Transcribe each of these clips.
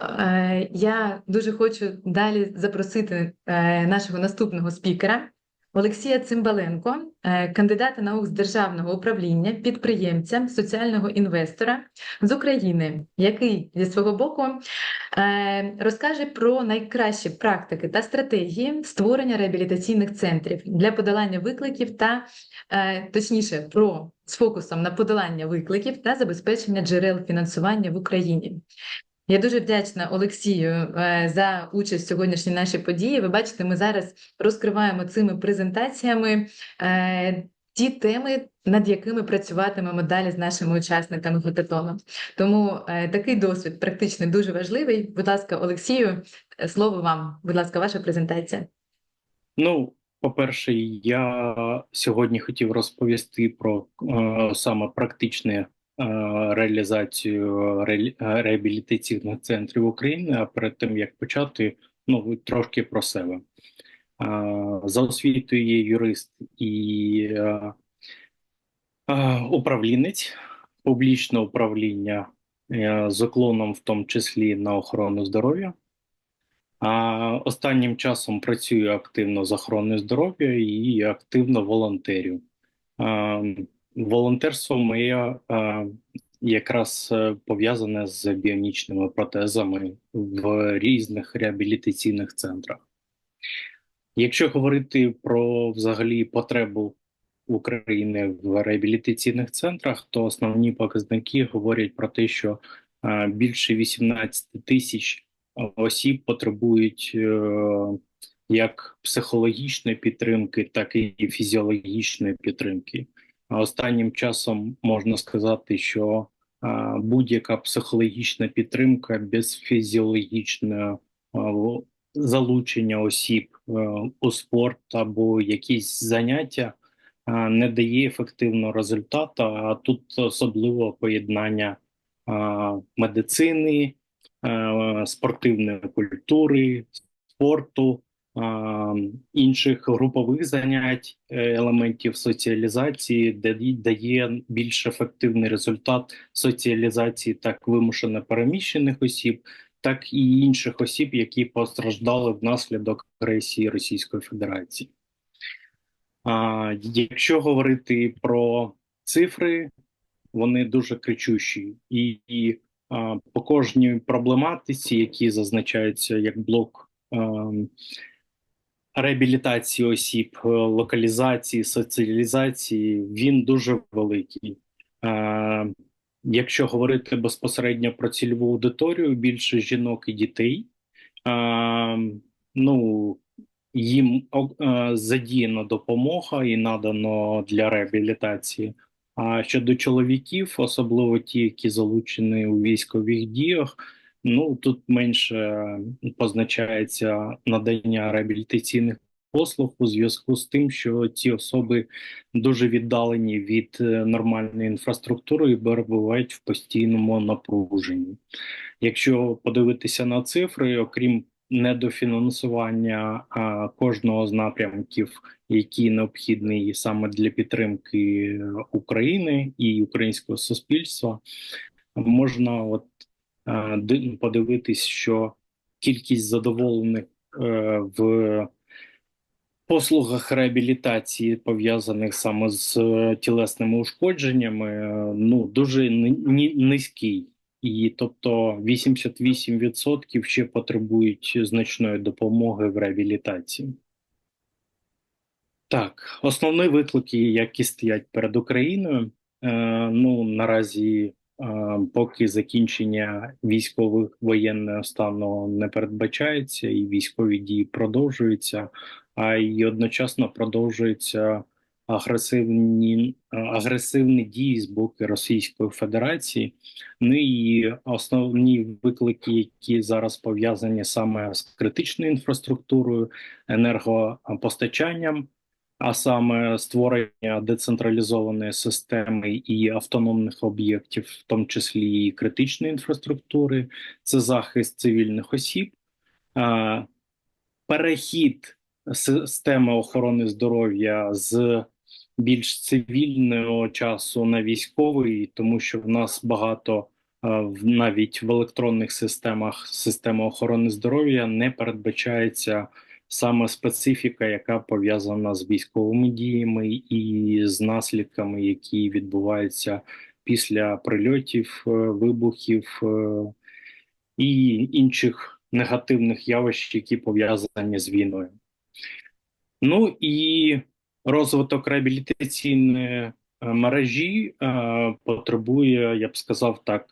Е, Я дуже хочу далі запросити е, нашого наступного спікера Олексія Цимбаленко, е, кандидата наук з державного управління, підприємця, соціального інвестора з України, який зі свого боку розкаже про найкращі практики та стратегії створення реабілітаційних центрів для подолання викликів та точніше про з фокусом на подолання викликів та забезпечення джерел фінансування в Україні. Я дуже вдячна Олексію е, за участь в сьогоднішній нашій події. Ви бачите, ми зараз розкриваємо цими презентаціями е, ті теми, над якими працюватимемо далі з нашими учасниками готетону. Тому е, такий досвід практичний дуже важливий. Будь ласка, Олексію, слово вам. Будь ласка, ваша презентація. Ну, по-перше, я сьогодні хотів розповісти про саме практичну е, реалізацію е, реабілітаційних центрів України. А перед тим як почати, ну трошки про себе. Е, за освітою є юрист і е, е, управлінець публічного управління е, з уклоном, в тому числі на охорону здоров'я. А останнім часом працюю активно з охороною здоров'я і активно волонтерю. Волонтерство моє а, якраз е, пов'язане з біонічними протезами в різних реабілітаційних центрах. Якщо говорити про взагалі потребу України в реабілітаційних центрах, то основні показники говорять про те, що а, більше 18 тисяч осіб потребують е, як психологічної підтримки, так і фізіологічної підтримки. Останнім часом можна сказати, що будь-яка психологічна підтримка без фізіологічного залучення осіб е, у спорт або якісь заняття не дає ефективного результату. А тут особливо поєднання медицини е, спортивної культури, спорту, інших групових занять, е, елементів соціалізації, де дає більш ефективний результат соціалізації так вимушено переміщених осіб, так і інших осіб, які постраждали внаслідок агресії Російської Федерації. А, якщо говорити про цифри, вони дуже кричущі і, і а, по кожній проблематиці, які зазначаються як блок ем, реабілітації осіб, е, локалізації, соціалізації, він дуже великий. Е, Якщо говорити безпосередньо про цільову аудиторію, більше жінок і дітей, е, ну їм задіяна допомога і надано для реабілітації. А щодо чоловіків, особливо ті, які залучені у військових діях, ну тут менше позначається надання реабілітаційних послуг у зв'язку з тим, що ці особи дуже віддалені від е, нормальної інфраструктури і перебувають в постійному напруженні. Якщо подивитися на цифри, окрім недофінансування а, кожного з напрямків, які необхідні саме для підтримки України і українського суспільства, можна от подивитись, що кількість задоволених е, в послугах реабілітації, пов'язаних саме з е, тілесними ушкодженнями, е, ну дуже низький. І тобто 88% ще потребують значної допомоги в реабілітації. Так, основні виклики, які стоять перед Україною, е, ну наразі, е, поки закінчення військових воєнного стану не передбачається, і військові дії продовжуються, а й одночасно продовжуються агресивні, е, агресивні дії з боку Російської Федерації. Ну і основні виклики, які зараз пов'язані саме з критичною інфраструктурою, енергопостачанням, а саме створення децентралізованої системи і автономних об'єктів, в тому числі і критичної інфраструктури, це захист цивільних осіб, перехід системи охорони здоров'я з більш цивільного часу на військовий, тому що в нас багато навіть в електронних системах системи охорони здоров'я не передбачається саме специфіка, яка пов'язана з військовими діями і з наслідками, які відбуваються після прильотів, е, вибухів е, і інших негативних явищ, які пов'язані з війною. Ну і розвиток реабілітаційної е, мережі потребує, я б сказав так,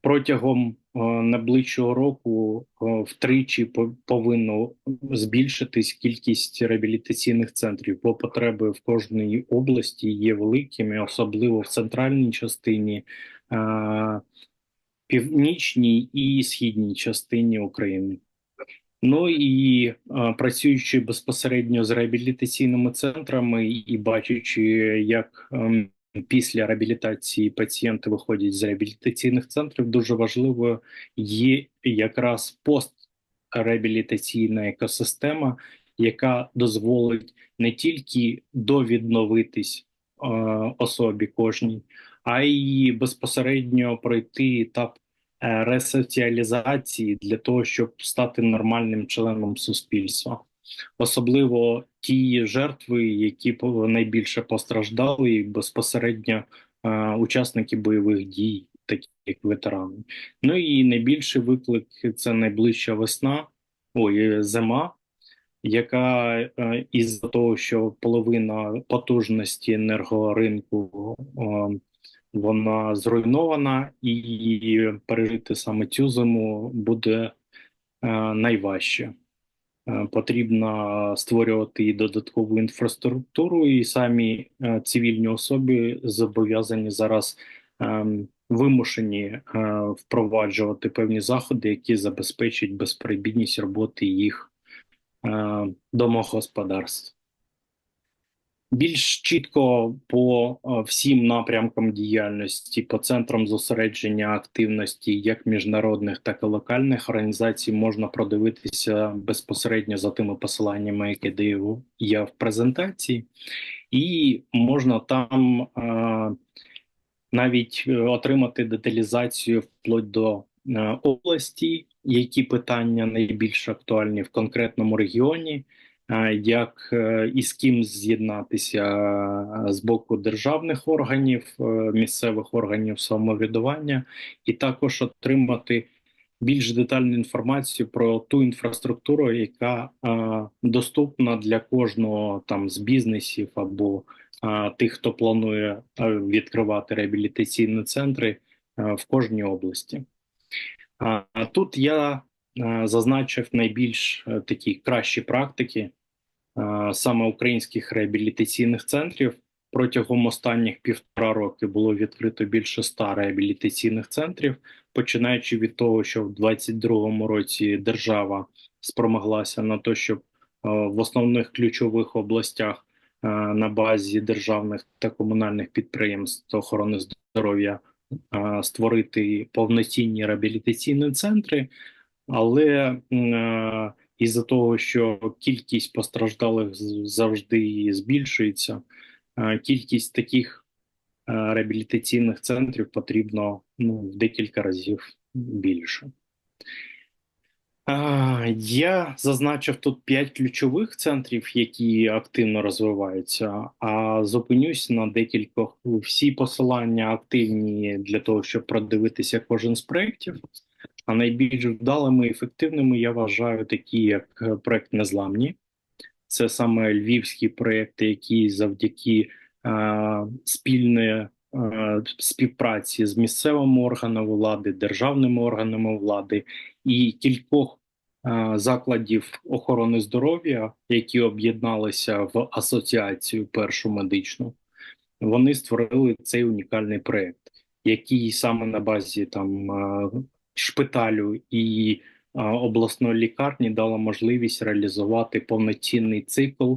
протягом найближчого року е, втричі по- повинно збільшитись кількість реабілітаційних центрів, бо потреби в кожній області є великими, особливо в центральній частині, е, північній і східній частині України. Ну і е, працюючи безпосередньо з реабілітаційними центрами і бачачи, як ем, після реабілітації пацієнти виходять з реабілітаційних центрів, дуже важливо є якраз постреабілітаційна екосистема, яка дозволить не тільки довідновитись е, особі кожній, а й безпосередньо пройти етап е, ресоціалізації для того, щоб стати нормальним членом суспільства. Особливо ті жертви, які найбільше постраждали, безпосередньо е, учасники бойових дій, такі як ветерани. Ну і найбільший виклик це найближча весна, ой, зима, яка е, із-за того, що половина потужності енергоринку е, вона зруйнована, і пережити саме цю зиму буде е, найважче. Е, Потрібно створювати і додаткову інфраструктуру, і самі е, цивільні особи зобов'язані зараз ем, вимушені е, впроваджувати певні заходи, які забезпечать безперебідність роботи їх домогосподарств. Більш чітко по е, всім напрямкам діяльності, по центрам зосередження активності, як міжнародних, так і локальних організацій, можна продивитися безпосередньо за тими посиланнями, які даю я в презентації, і можна там е, навіть е, отримати деталізацію вплоть до е, області, які питання найбільш актуальні в конкретному регіоні як е, і з ким з'єднатися? З боку державних органів, е, місцевих органів самоврядування, і також отримати більш детальну інформацію про ту інфраструктуру, яка доступна для кожного там з бізнесів або тих, хто планує відкривати реабілітаційні центри в кожній області. А тут я зазначив найбільш е, такі кращі практики саме українських реабілітаційних центрів. Протягом останніх півтора роки було відкрито більше ста реабілітаційних центрів, починаючи від того, що в 2022 році держава спромоглася на те, щоб е, в основних ключових областях е, на базі державних та комунальних підприємств охорони здоров'я е, створити повноцінні реабілітаційні центри, але е, із-за того, що кількість постраждалих завжди збільшується, е, кількість таких е, реабілітаційних центрів потрібно ну, в декілька разів більше. Я зазначив тут п'ять ключових центрів, які активно розвиваються, а зупинюсь на декількох. Всі посилання активні для того, щоб продивитися кожен з проєктів. А найбільш вдалими і ефективними я вважаю такі, як е, проект Незламні. Це саме львівські проєкти, які завдяки е, спільної е, співпраці з місцевими органами влади, державними органами влади і кількох е, закладів охорони здоров'я, які об'єдналися в асоціацію першу медичну, вони створили цей унікальний проєкт, який саме на базі там е, шпиталю і обласної лікарні дала можливість реалізувати повноцінний цикл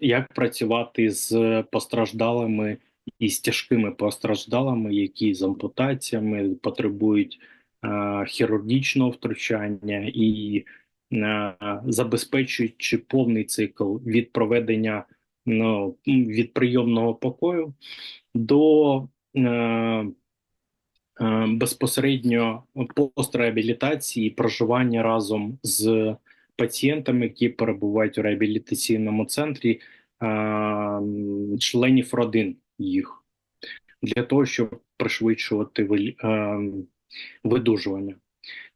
як працювати з постраждалими і з тяжкими постраждалими, які з ампутаціями потребують хірургічного втручання і забезпечуючи повний цикл від проведення ну, від прийомного покою до безпосередньо постреабілітації, проживання разом з пацієнтами, які перебувають у реабілітаційному центрі, е, членів родин їх для того, щоб пришвидшувати е, видужування.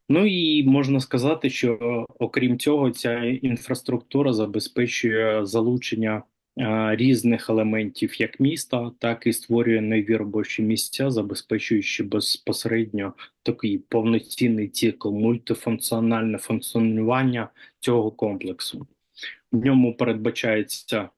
Ну і можна сказати, що окрім цього, ця інфраструктура забезпечує залучення е, різних елементів як міста, так і створює нові робочі місця, забезпечуючи безпосередньо такий повноцінний цикл, мультифункціональне функціонування цього комплексу. В ньому передбачається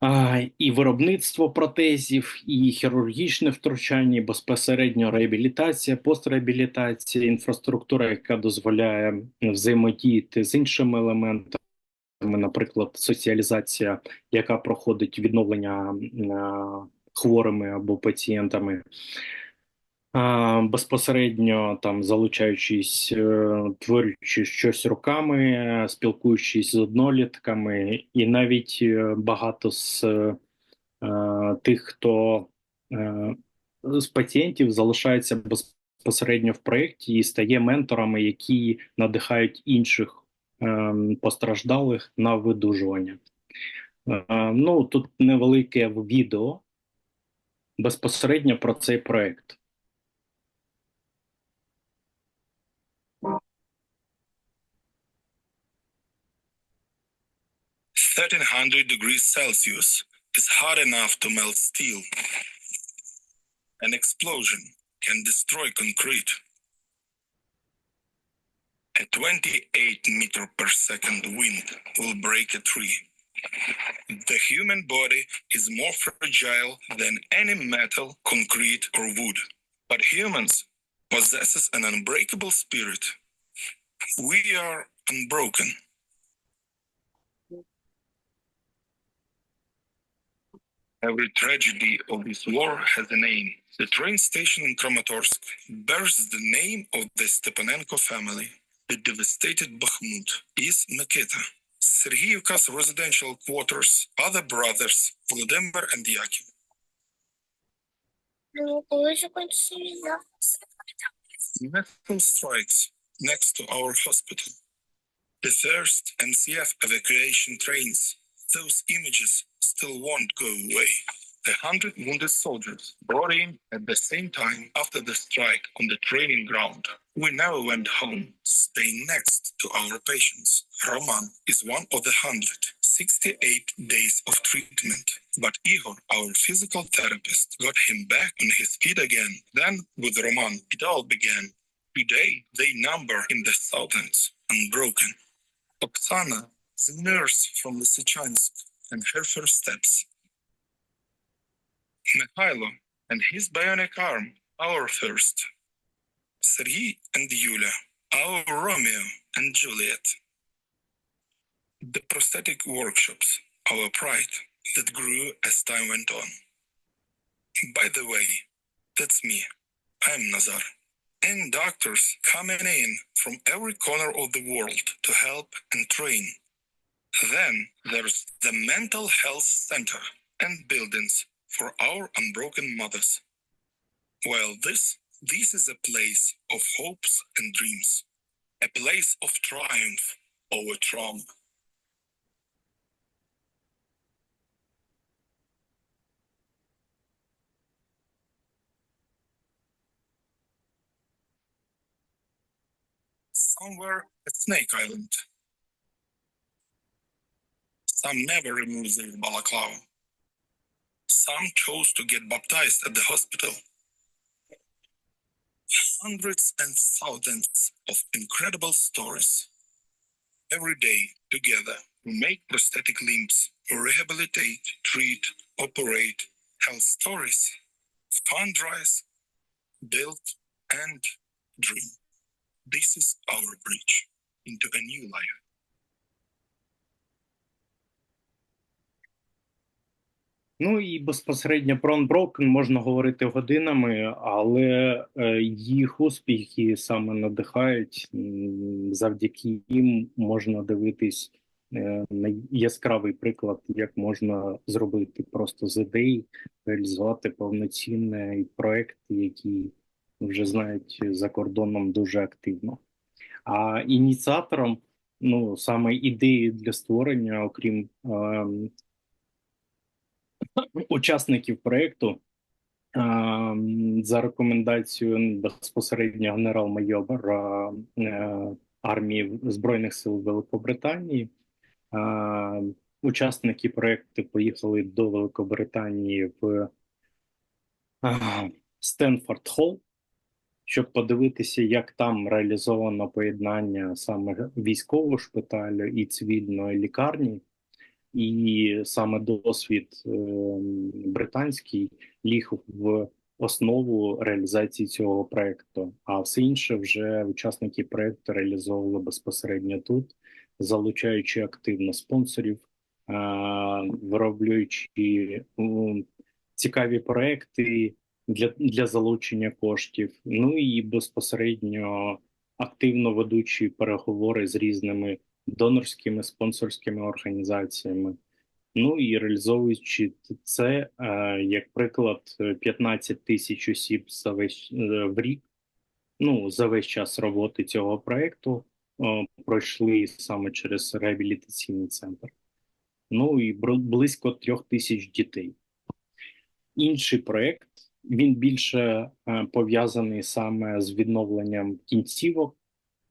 а, і виробництво протезів, і хірургічне втручання, і безпосередньо реабілітація, постреабілітація, інфраструктура, яка дозволяє взаємодіяти з іншими елементами, наприклад, соціалізація, яка проходить відновлення хворими або пацієнтами. Безпосередньо там залучаючись, е, творюючи щось руками, е, спілкуючись з однолітками, і навіть е, багато з е, тих, хто е, з пацієнтів залишається безпосередньо в проєкті і стає менторами, які надихають інших е, постраждалих на видужування. Е, Ну тут невелике відео безпосередньо про цей проєкт. 1300 degrees Celsius is hot enough to melt steel. An explosion can destroy concrete. A 28 meter per second wind will break a tree. The human body is more fragile than any metal, concrete, or wood. But humans possesses an unbreakable spirit. We are unbroken. Every tragedy of this war has a name. The train station in Kramatorsk bears the name of the Stepanenko family the devastated Bakhmut is Maketa. Sergeyevka's residential quarters, other brothers, Vladimir and Yakim. Metal strikes next to our hospital. The first NCF evacuation trains. Those images still won't go away. A hundred wounded soldiers brought in at the same time after the strike on the training ground. We never went home, staying next to our patients. Roman is one of the hundred. 68 days of treatment. But Igor, our physical therapist, got him back on his feet again. Then, with Roman, it all began. Today, they number in the thousands, unbroken. Oksana, the nurse from the Lysychansk, and her first steps. Mikhailo and his bionic arm, our first. Sergei and Yulia, our Romeo and Juliet. The prosthetic workshops, our pride, that grew as time went on. By the way, that's me. I'm Nazar. And doctors coming in from every corner of the world to help and train. Then there's the mental health center and buildings for our unbroken mothers. Well, this this is a place of hopes and dreams, a place of triumph over trauma. Somewhere at Snake Island. Some never removed their balaclava. Some chose to get baptized at the hospital. Hundreds and thousands of incredible stories. Every day, together, we make prosthetic limbs, rehabilitate, treat, operate, tell stories, fundraise, build, and dream. This is our bridge into a new life. Ну і безпосередньо про Unbroken можна говорити годинами, але е, їх успіхи саме надихають. Завдяки їм можна дивитись е, най- яскравий приклад, як можна зробити просто з ідеї, реалізувати повноцінний проект, який вже знають за кордоном дуже активно. А ініціатором, ну саме ідеї для створення, окрім ем, учасників проекту, ем, за рекомендацією безпосередньо генерал-майора е, армії Збройних сил Великобританії. Учасники проекту поїхали до Великобританії в Стенфорд Холл, щоб подивитися, як там реалізовано поєднання саме військового шпиталю і цивільної лікарні, і саме досвід е, британський ліг в основу реалізації цього проекту. А все інше вже учасники проекту реалізовували безпосередньо тут, залучаючи активно спонсорів, е, вироблюючи цікаві проекти для, для залучення коштів. Ну і безпосередньо активно ведучи переговори з різними донорськими спонсорськими організаціями. Ну і реалізовуючи це, е, як приклад, е, 15 тисяч осіб за весь е, в рік. Ну за весь час роботи цього проекту е, пройшли саме через реабілітаційний центр. Ну і близько трьох тисяч дітей. Інший проект він більше е, пов'язаний саме з відновленням кінцівок.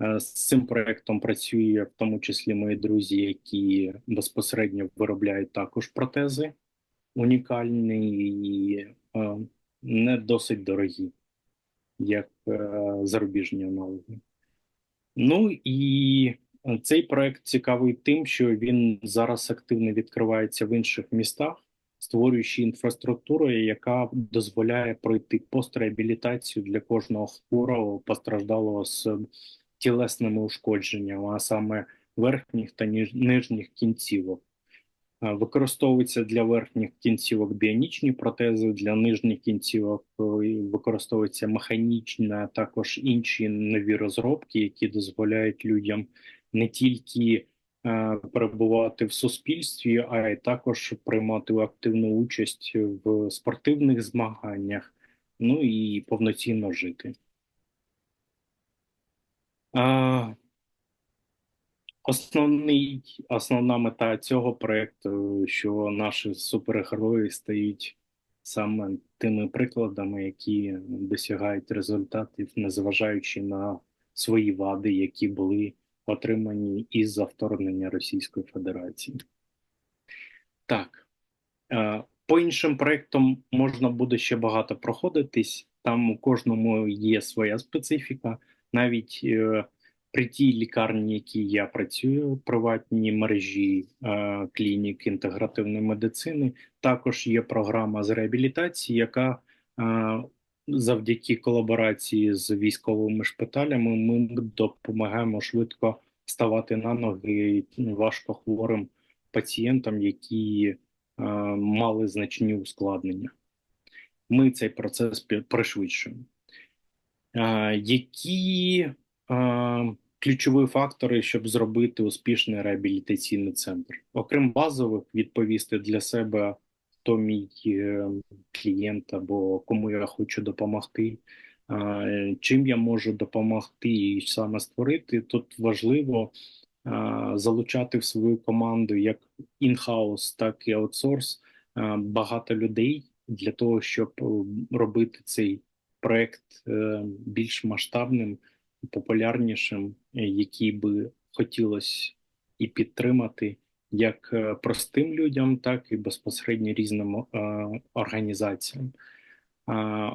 Е, З цим проектом працює в тому числі мої друзі, які безпосередньо виробляють також протези унікальні і е, не досить дорогі, як е, зарубіжні аналоги. Ну і цей проект цікавий тим, що він зараз активно відкривається в інших містах, створюючи інфраструктуру, яка дозволяє пройти постреабілітацію для кожного хворого постраждалого з тілесними ушкодженнями, а саме верхніх та ніж- нижніх кінцівок. Е, Використовуються для верхніх кінцівок біонічні протези, для нижніх кінцівок е, використовуються механічні, а також інші нові розробки, які дозволяють людям не тільки е, перебувати в суспільстві, а й також приймати активну участь в спортивних змаганнях, ну і повноцінно жити. Основний, основна мета цього проекту, що наші супергерої стають саме тими прикладами, які досягають результатів, незважаючи на свої вади, які були отримані із-за вторгнення Російської Федерації. Так, е, по іншим проектам можна буде ще багато проходитись. Там у кожному є своя специфіка, навіть е, при тій лікарні, якій я працюю, приватній мережі е, клінік інтегративної медицини, також є програма з реабілітації, яка е, завдяки колаборації з військовими шпиталями ми допомагаємо швидко вставати на ноги важко хворим пацієнтам, які е, мали значні ускладнення. Ми цей процес пришвидшуємо. Які ключові фактори, щоб зробити успішний реабілітаційний центр? Окрім базових, відповісти для себе, хто мій е, клієнт або кому я хочу допомогти, чим я можу допомогти і саме створити. Тут важливо залучати в свою команду як інхаус, так і аутсорс багато людей для того, щоб робити цей проект е, більш масштабним, популярнішим, е, який би хотілося і підтримати як е, простим людям, так і безпосередньо різним організаціям.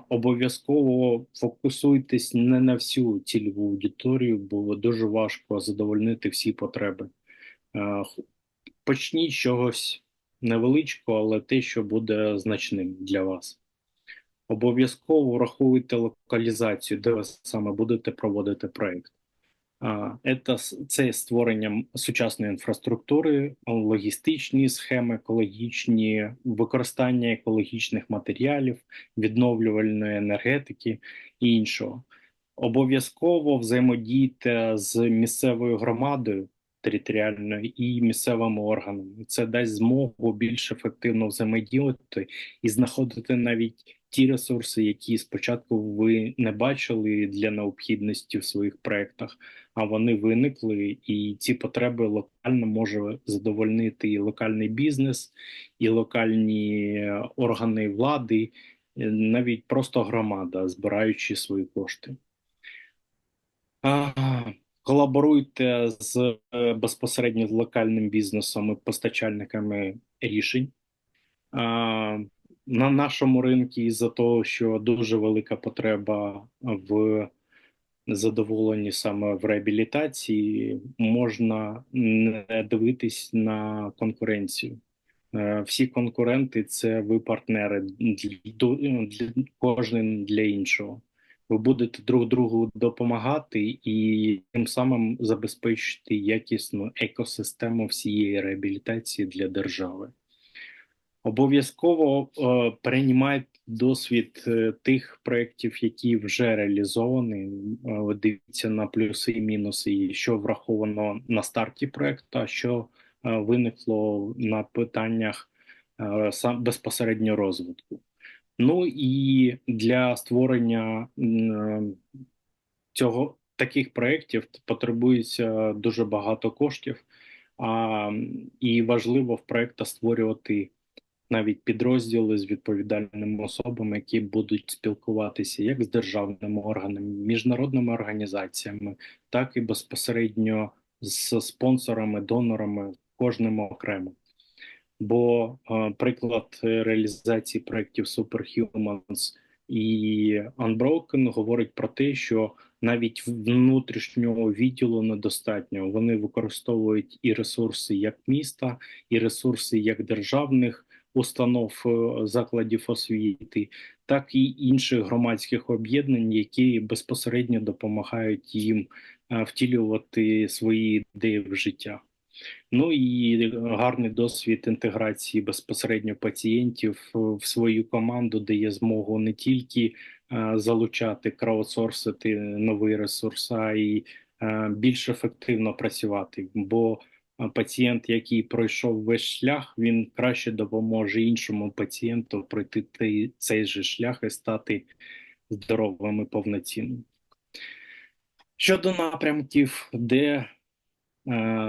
Обов'язково фокусуйтесь не на всю цільову аудиторію, бо дуже важко задовольнити всі потреби. Почніть чогось невеличкого, але те, що буде значним для вас. Обов'язково враховуйте локалізацію, де ви саме будете проводити с- це створення сучасної інфраструктури, логістичні схеми, екологічні, використання екологічних матеріалів, відновлювальної енергетики і іншого. Обов'язково взаємодійте з місцевою громадою, територіально і місцевими органами. Це дасть змогу більш ефективно взаємодіяти і знаходити навіть ті ресурси, які спочатку ви не бачили для необхідності в своїх проєктах, а вони виникли, і ці потреби локально може задовольнити і локальний бізнес, і локальні органи влади, е, навіть просто громада, збираючи свої кошти. Колаборуйте з е, безпосередньо з локальним бізнесом і постачальниками рішень. На нашому ринку із-за того, що дуже велика потреба в задоволенні саме в реабілітації, можна не дивитись на конкуренцію. Е, Всі конкуренти це ви партнери кожен для іншого. Ви будете друг другу допомагати і тим самим забезпечити якісну екосистему всієї реабілітації для держави. Обов'язково е, переймайте досвід е, тих проєктів, які вже реалізовані. Е, дивіться на плюси і мінуси, і що враховано на старті проєкту, а що е, виникло на питаннях е, сам безпосередньо розвитку. Ну і для створення цього таких проєктів потребується дуже багато коштів, а, і важливо в проєктах створювати навіть підрозділи з відповідальними особами, які будуть спілкуватися як з державними органами, міжнародними організаціями, так і безпосередньо з спонсорами, донорами, кожним окремо. Бо е, приклад е, реалізації проєктів Superhumans і Unbroken говорить про те, що навіть внутрішнього відділу недостатньо. Вони використовують і ресурси як міста, і ресурси як державних установ е, закладів освіти, так і інших громадських об'єднань, які безпосередньо допомагають їм втілювати свої ідеї в життя. Ну і гарний досвід інтеграції безпосередньо пацієнтів в свою команду дає змогу не тільки е, залучати, краудсорсити новий ресурс, а й е, більш ефективно працювати. Бо пацієнт, який пройшов весь шлях, він краще допоможе іншому пацієнту пройти цей же шлях і стати здоровим і повноцінним. Щодо напрямків, де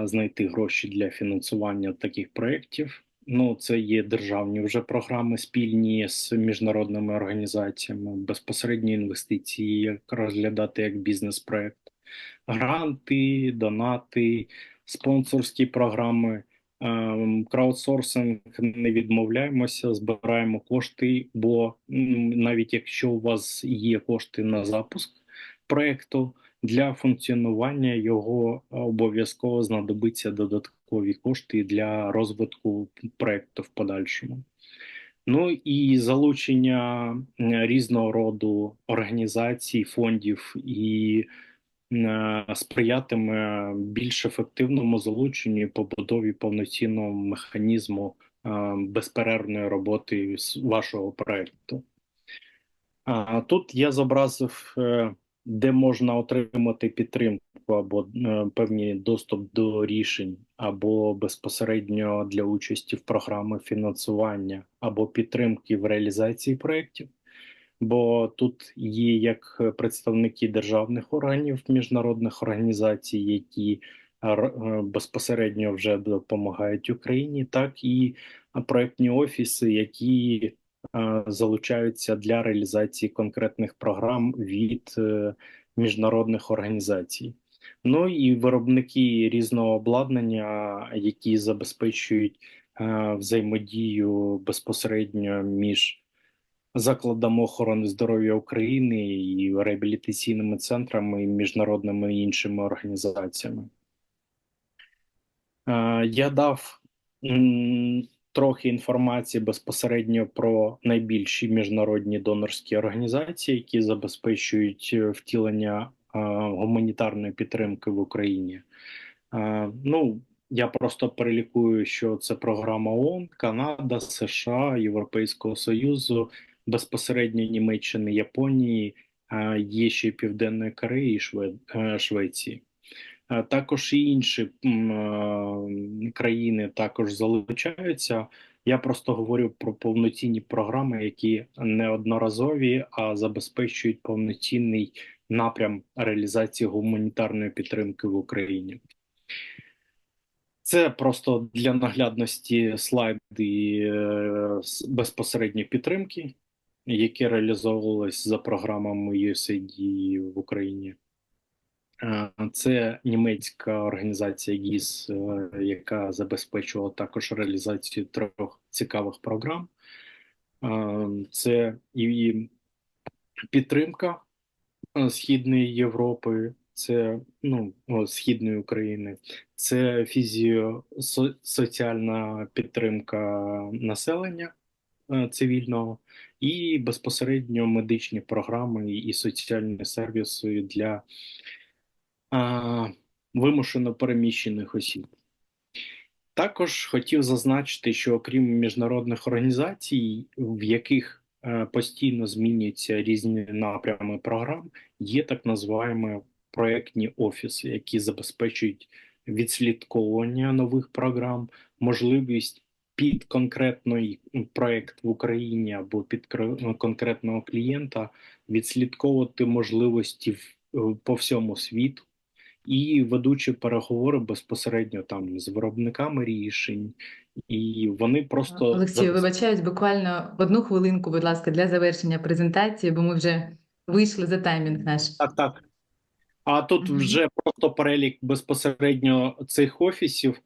знайти гроші для фінансування таких проєктів. Ну, це є державні вже програми спільні з міжнародними організаціями, безпосередні інвестиції, як розглядати як бізнес-проект, гранти, донати, спонсорські програми, ем, краудсорсинг не відмовляємося, збираємо кошти, бо навіть якщо у вас є кошти на запуск проекту, для функціонування його обов'язково знадобиться додаткові кошти для розвитку проекту в подальшому. Ну і залучення е, різного роду організацій, фондів і е, сприятиме більш ефективному залученню і побудові повноцінного механізму е, безперервної роботи вашого проекту. Тут я зобразив е, де можна отримати підтримку або е, певний доступ до рішень, або безпосередньо для участі в програми фінансування або підтримки в реалізації проєктів. Бо тут є як представники державних органів, міжнародних організацій, які е, безпосередньо вже допомагають Україні, так і проектні офіси, які залучаються для реалізації конкретних програм від е, міжнародних організацій. Ну і виробники різного обладнання, які забезпечують е, взаємодію безпосередньо між закладами охорони здоров'я України і реабілітаційними центрами, і міжнародними іншими організаціями. Е, Я дав трохи інформації безпосередньо про найбільші міжнародні донорські організації, які забезпечують е, втілення е, гуманітарної підтримки в Україні. Е, Ну, я просто перелікую, що це програма ООН, Канада, США, Європейського Союзу, безпосередньо Німеччини, Японії, є ще Південної Кореї і Шве- Швеції. Е, Також і інші е, країни також залучаються. Я просто говорю про повноцінні програми, які неодноразові, а забезпечують повноцінний напрям реалізації гуманітарної підтримки в Україні. Це просто для наглядності слайди е, безпосередньої підтримки, які реалізовувалися за програмами USAID в Україні. Е, Це німецька організація ГІС, е, яка забезпечувала також реалізацію трьох цікавих програм. Е, Це і підтримка Східної Європи, це ну, Східної України, це фізіосоціальна підтримка населення цивільного і безпосередньо медичні програми і соціальні сервіси для а, вимушено переміщених осіб. Також хотів зазначити, що окрім міжнародних організацій, в яких е, постійно змінюються різні напрями програм, є так називаємо проєктні офіси, які забезпечують відслідковування нових програм, можливість під конкретний проєкт в Україні або під конкретного клієнта відслідковувати можливості в- по всьому світу і ведучи переговори безпосередньо там з виробниками рішень, і вони просто Олексію, вибачаюсь, буквально одну хвилинку, будь ласка, для завершення презентації, бо ми вже вийшли за таймінг наш. Так, так. А тут Мгм. вже просто перелік безпосередньо цих офісів.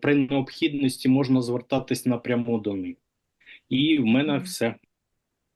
При необхідності можна звертатись напряму до них. І в мене Мгм. все.